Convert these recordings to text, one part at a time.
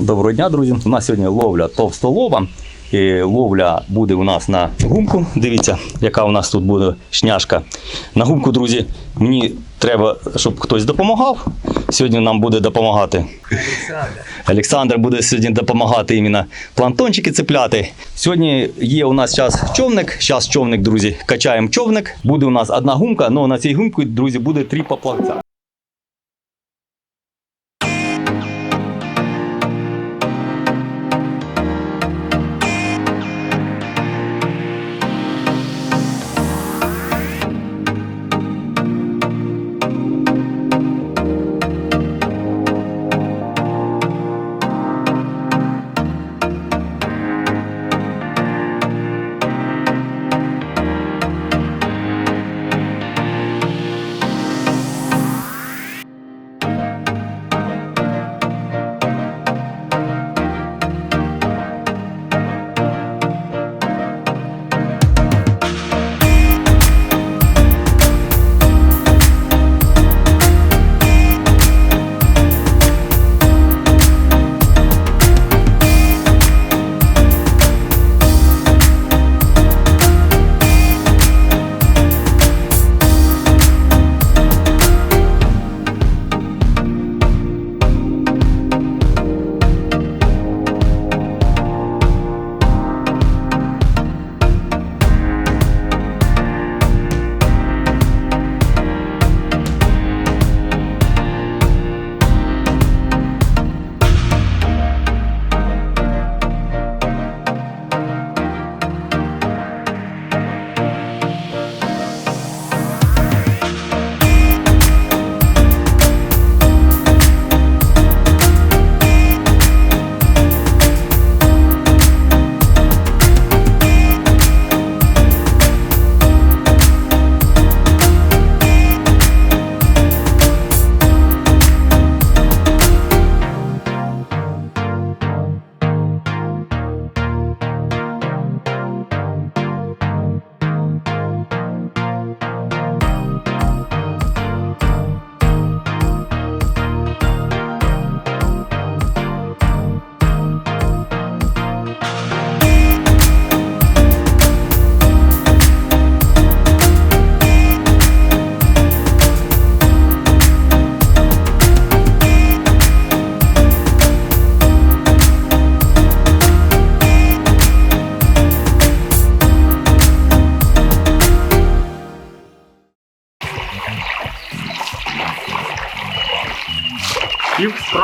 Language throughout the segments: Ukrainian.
Доброго дня, друзі. У нас сьогодні ловля товстолоба. І ловля буде у нас на гумку. Дивіться, яка у нас тут буде шняшка. На гумку, друзі, мені треба, щоб хтось допомагав. Сьогодні нам буде допомагати. Олександр буде сьогодні допомагати іменно плантончики цепляти. Сьогодні є у нас час човник. Зараз човник, друзі, качаємо човник. Буде у нас одна гумка, але на цій гумці, друзі, буде три поплавця.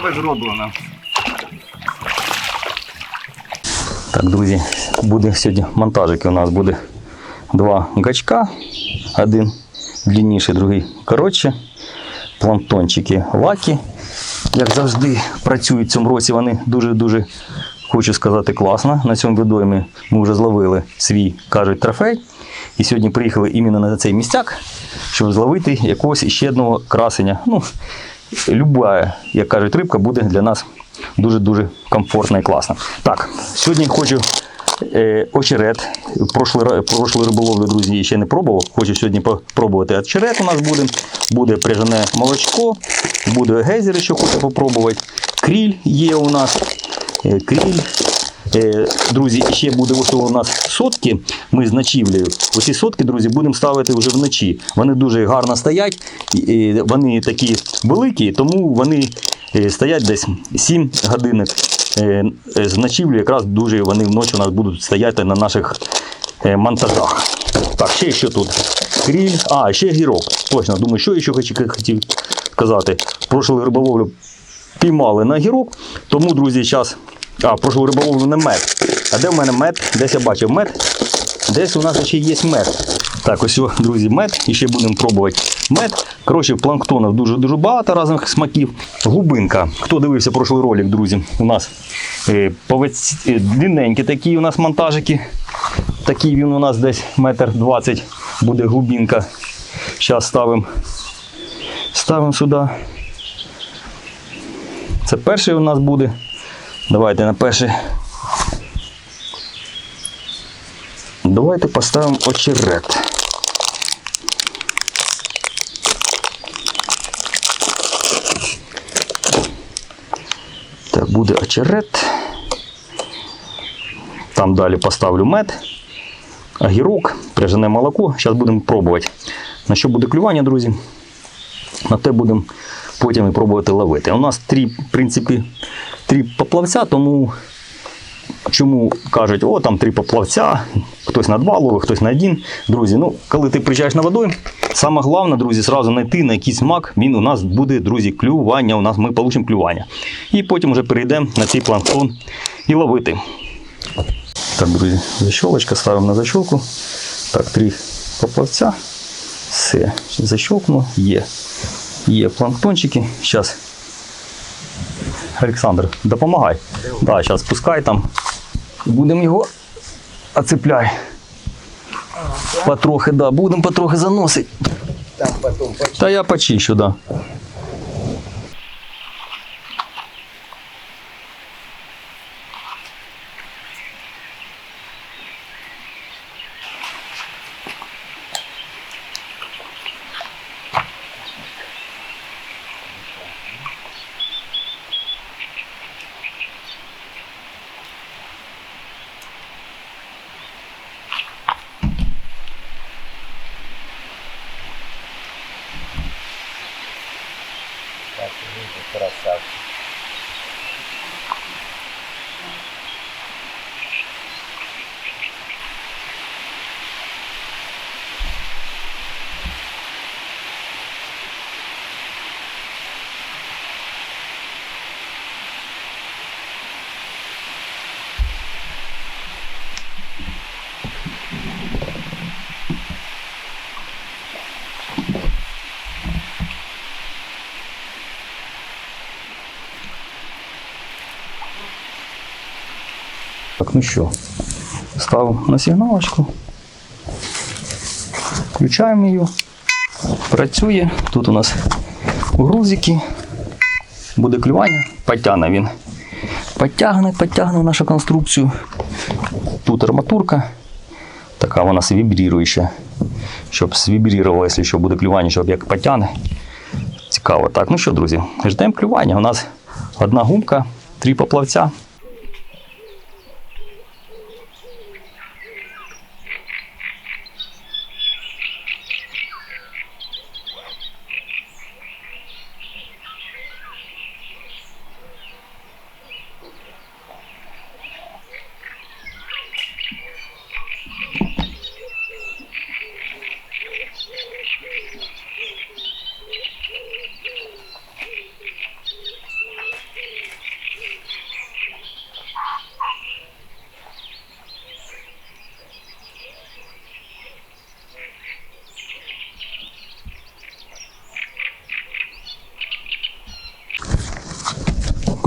Справи зроблено. Так, друзі, буде сьогодні монтажики. У нас буде два гачка. Один длинніший, другий коротше. Плантончики лакі. Як завжди, працюють в цьому році. Вони дуже-дуже, хочу сказати, класно. На цьому відомі ми вже зловили свій, кажуть, трофей. І сьогодні приїхали іменно на цей містяк, щоб зловити якогось ще одного красення. Ну, люба, як кажуть, рибка буде для нас дуже-дуже комфортна і класна. Так, сьогодні хочу е, очерет. Прошлий, риболовлю, друзі, ще не пробував. Хочу сьогодні попробувати очерет у нас буде. Буде пряжене молочко, буде гейзери, що хочу попробувати. Кріль є у нас. Е, кріль. Е, Друзі, ще буде у нас сотки. Ми з ночівлею. Оці сотки, друзі, будемо ставити вже вночі. Вони дуже гарно стоять. Вони такі великі, тому вони е, стоять десь 7 годинок. Е, З ночівлі якраз дуже вони вночі у нас будуть стояти на наших монтажах. Так, ще що тут? Кріль. А, ще гірок. Точно, думаю, що ще хотів сказати. Прошлу риболовлю піймали на гірок. Тому, друзі, зараз. А, прошу риболовлю не мед. А де в мене мед? Десь я бачив мед. Десь у нас ще є мед. Так, ось, друзі, мед. І ще будемо пробувати мед. Коротше, планктонів дуже-дуже багато різних смаків. Губинка. Хто дивився прошлий ролик, друзі? У нас е, повець, е, длинненькі такі у нас монтажики. Такий він у нас десь метр двадцять буде глубинка. Зараз ставимо ставимо сюди. Це перший у нас буде. Давайте на перший. Давайте поставимо очерет. Так, буде очерет. Там далі поставлю мед, огірок, пряжене молоко. Зараз будемо пробувати. На що буде клювання, друзі? На те будемо потім і пробувати ловити. У нас три, в принципі, три поплавця, тому чому кажуть, о, там три поплавця, хтось на два ловить, хтось на один. Друзі, ну, коли ти приїжджаєш на водою, саме головне, друзі, зразу знайти на якийсь мак, він у нас буде, друзі, клювання, у нас ми получимо клювання. І потім вже перейдемо на цей планктон і ловити. Так, друзі, защолочка, ставимо на защолку. Так, три поплавця. Все, защелкну, є. Є планктончики. Зараз. Олександр, допомагай. Да, зараз пускай там. Будемо його оцепляй. Потрохи, да, будемо потрохи заносити. Там потом почти. Та я почищу, да. Так, ну що, ставимо на сигналочку. Включаємо її. Працює. Тут у нас грузики. Буде клювання. Потягне він. Потягне, потягне нашу конструкцію. Тут арматурка. Така вона вібріруюча. Щоб звібрірувало, якщо що буде клювання, щоб як потягне. Цікаво. Так, ну що, друзі, ждемо клювання. У нас одна гумка, три поплавця.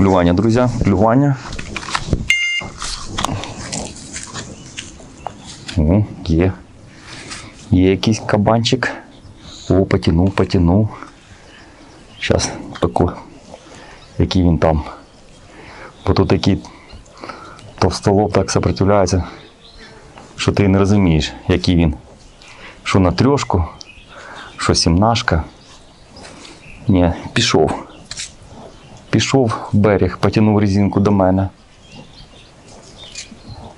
Клювання, друзі, клювання. О, є. Є якийсь кабанчик. О, потянув, потянув. Зараз таку, який він там. Бо тут такий товстолоб так сопротивляється, що ти не розумієш, який він. Що на трьошку, що сімнашка. Ні, пішов. Пішов в берег, потягнув резинку до мене.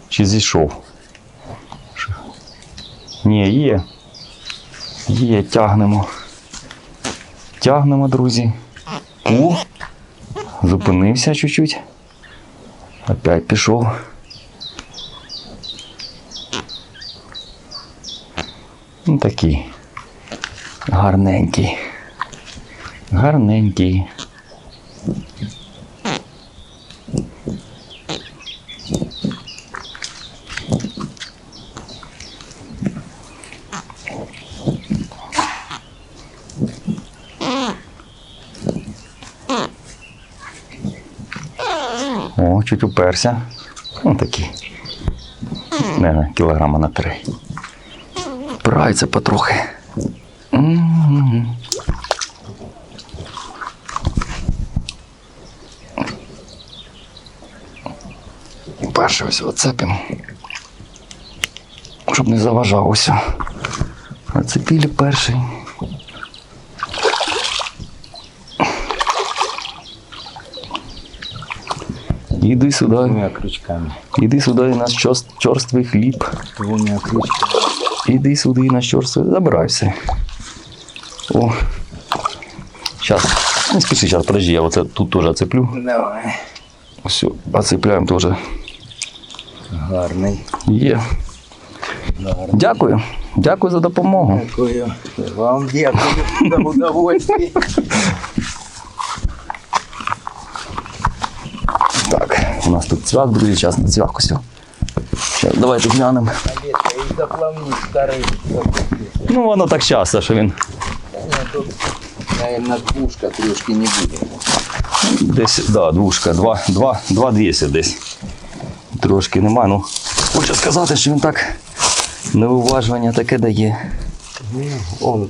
Чи зійшов? Ні, є. Є, тягнемо. Тягнемо, друзі. О! Зупинився чуть-чуть. Опять пішов. Ну, такий. Гарненький. Гарненький. О, чуть уперся. Ну такий. Не, кілограма на три. Впирається потрохи. М-м-м. Перший ось оцепимо. Щоб не заважав ось. Оцепили перший. Іди сюди. Двумя крючками. Іди сюди і наш чорст- чорствий хліб. Двумя крючками. Іди сюди і наш чорствий. Забирай все. О. Сейчас. Не спіши, зараз, подожди, я оце тут теж оцеплю. Давай. Все, оцепляємо теж. Гарний. Є. Гарний. Дякую. Дякую за допомогу. Дякую. Вам дякую за удовольствие. у нас тут цвях, друзі, час на все. Зараз давайте глянемо. Ну, воно так часто, що він Наверное, двушка трешки не буде. десь, да, двушка, два, два, два 200 десь. Трошки нема. Ну, хочу сказати, що він так неуважування таке дає. Он,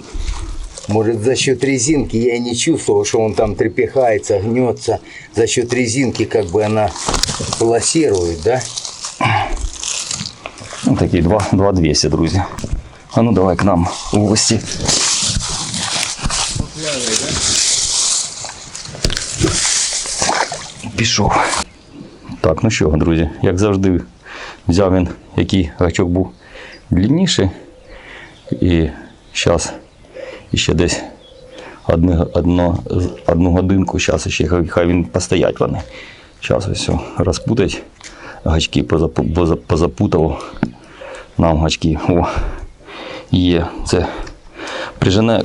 может, за счет резинки, я и не чувствовал, что он там трепехается, гнется. За счет резинки как бы она полосирует, да? Ну, такий 2, 2 200, друзі. А ну давай к нам у гості. Пішов. Так, ну що, друзі, як завжди, взяв він, який гачок був длинніший. І зараз ще десь одне, одно, одну годинку, зараз ще хай він постоять вони. Зараз все розпутать гачки, позапу- позапутав нам гачки. О, є. Це прижене,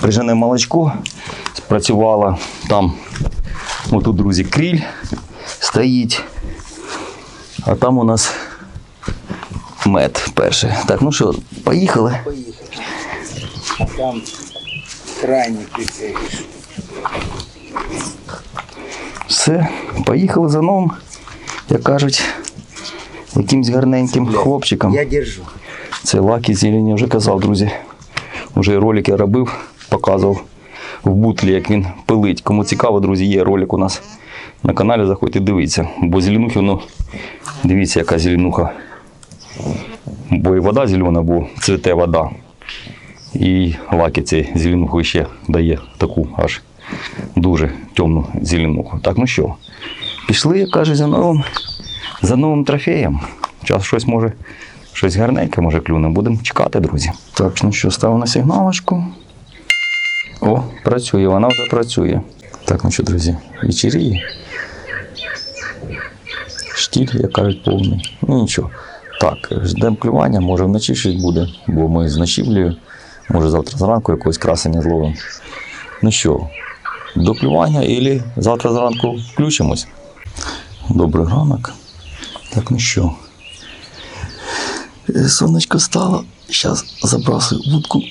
прижене молочко спрацювало. Там, ну тут, друзі, кріль стоїть. А там у нас мед перший. Так, ну що, поїхали. Поехали. Там крайний прицелишь. Все, поїхали за новим, як кажуть, якимсь гарненьким хлопчиком. Я держу. Це Лакі Зелені вже казав, друзі. Уже ролик робив, показував в бутлі, як він пилить. Кому цікаво, друзі, є ролик у нас на каналі. Заходьте, дивіться. Бо зеленухи, ну, дивіться, яка зеленуха. Бо і вода зелена, бо цвіте вода. І лаки цей зеленуху ще дає таку аж дуже темну зеленуху. Так, ну що, пішли, як кажуть, за новим, за новим трофеєм. Час щось може, щось гарненьке може клюне. Будемо чекати, друзі. Так, ну що, ставимо на сигналочку. О, працює, вона вже працює. Так, ну що, друзі, вечеріє. Штіль, як кажуть, повний. Ну нічого. Так, ждемо клювання, може вночі щось буде, бо ми з ночівлею. Може завтра зранку якогось красення зловимо. Ну що, до клювання і завтра зранку включимось. Добрий ранок. Так, ну що. Е, Сонечко стало. Зараз забрасую вудку.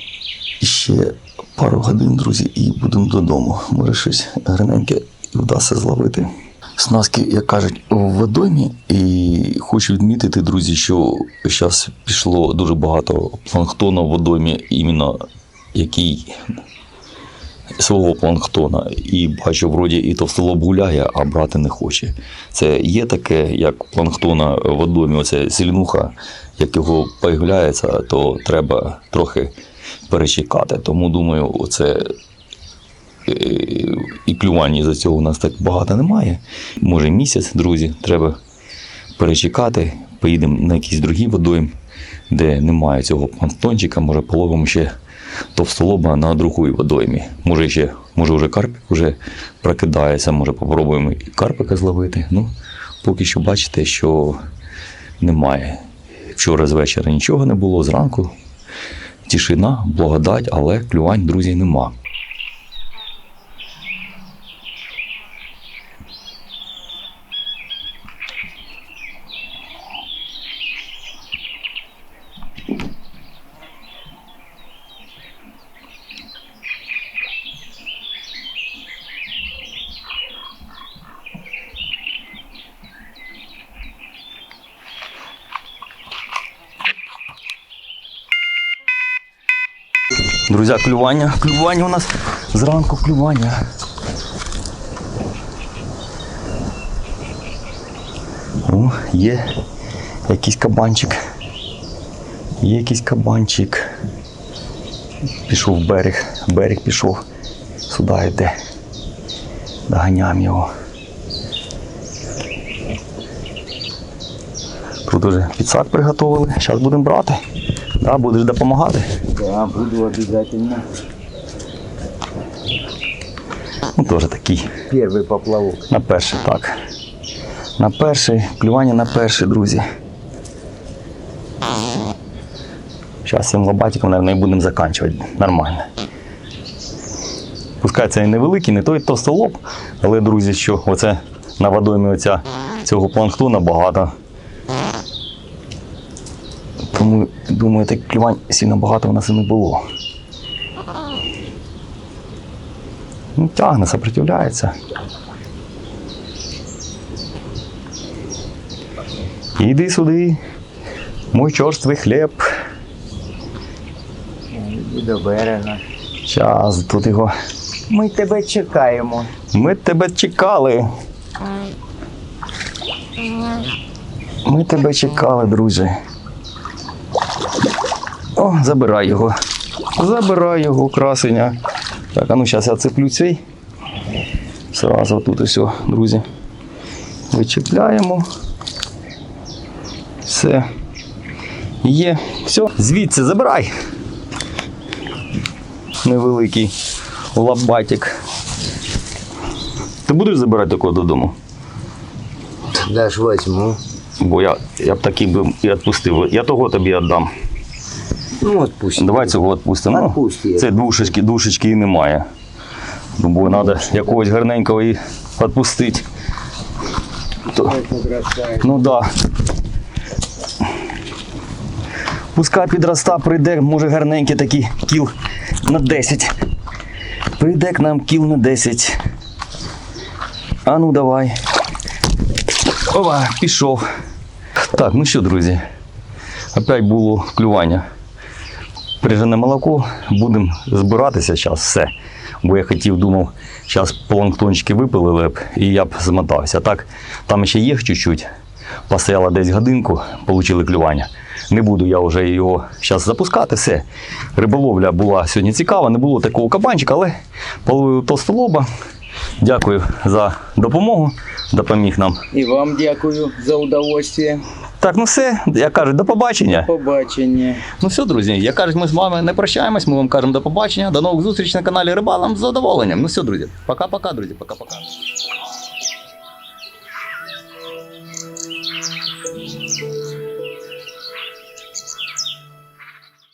Ще пару годин, друзі, і будемо додому. Може щось гарненьке вдасться зловити. Снаски, як кажуть, в водоймі. І хочу відмітити, друзі, що зараз пішло дуже багато планктону в водоймі, іменно який свого планктона. І бачу, вроді і товстолоб гуляє, а брати не хоче. Це є таке, як планктона в водоймі, оце зеленуха, як його появляється, то треба трохи перечекати. Тому думаю, оце е, і клювання за цього у нас так багато немає. Може місяць, друзі, треба перечекати. Поїдемо на якийсь другий водойм, де немає цього планктончика, може половимо ще товстолоба на другій водоймі. Може ще, може вже карпик вже прокидається, може попробуємо і карпика зловити. Ну, поки що бачите, що немає. Вчора з вечора нічого не було, зранку тишина, благодать, але клювань, друзі, нема. Друзі, клювання. Клювання у нас зранку клювання. О, є якийсь кабанчик. Є якийсь кабанчик. Пішов в берег. Берег пішов. Сюди йде. Доганяємо його. Тут уже підсак приготували. Зараз будемо брати. Да, будеш допомагати. Да, буду обязательно. Ну, теж такий. Первый поплавок. На перший, так. На перший, клювання на перший, друзі. Зараз цим лобатиком, мабуть, і будемо закінчувати. Нормально. Пускай це і невеликий, не той товстолоб, але, друзі, що оце на водоймі оця, цього планктона багато. Тому, думаю, так клювань сильно багато в нас і не було. Ну, тягне, сопротивляється. Іди сюди, мой чорствий хліб. До берега. Час тут його. Ми тебе чекаємо. Ми тебе чекали. Ми тебе чекали, друже. О, забирай його. Забирай його, красеня. Так, а ну зараз я цеплю цей. Сразу тут ось, друзі. Вичепляємо. Все. Є. Все. Звідси забирай. Невеликий лабатик. Ти будеш забирати такого додому? Даш возьму. Бо я, я б такий би і відпустив. Я того тобі віддам. Ну, отпусти. Давай цього відпустимо. Відпусти. Це душечки, душечки і немає. Ну, Бо треба якогось гарненького і відпустити. То, ну так. Да. Пускай підроста, прийде, може гарненький такий кіл на 10. Прийде к нам кіл на 10. А ну давай. Ова, пішов. Так, ну що, друзі, опять було клювання. Прижене молоко, будемо збиратися зараз все. Бо я хотів, думав, зараз планктончики випилили б і я б змотався. Так, там ще є чуть-чуть. Постояла десь годинку, отримали клювання. Не буду я вже його зараз запускати. Все. Риболовля була сьогодні цікава, не було такого кабанчика, але половив толстолоба. Дякую за допомогу. Допоміг нам. І вам дякую за удовольствие. Так, ну все, я кажу, до побачення. Побачення. Ну все, друзі, я кажуть, ми з вами не прощаємось. Ми вам кажемо до побачення. До нових зустрічей на каналі Рибалам з задоволенням. Ну все, друзі, пока-пока, друзі, пока-пока.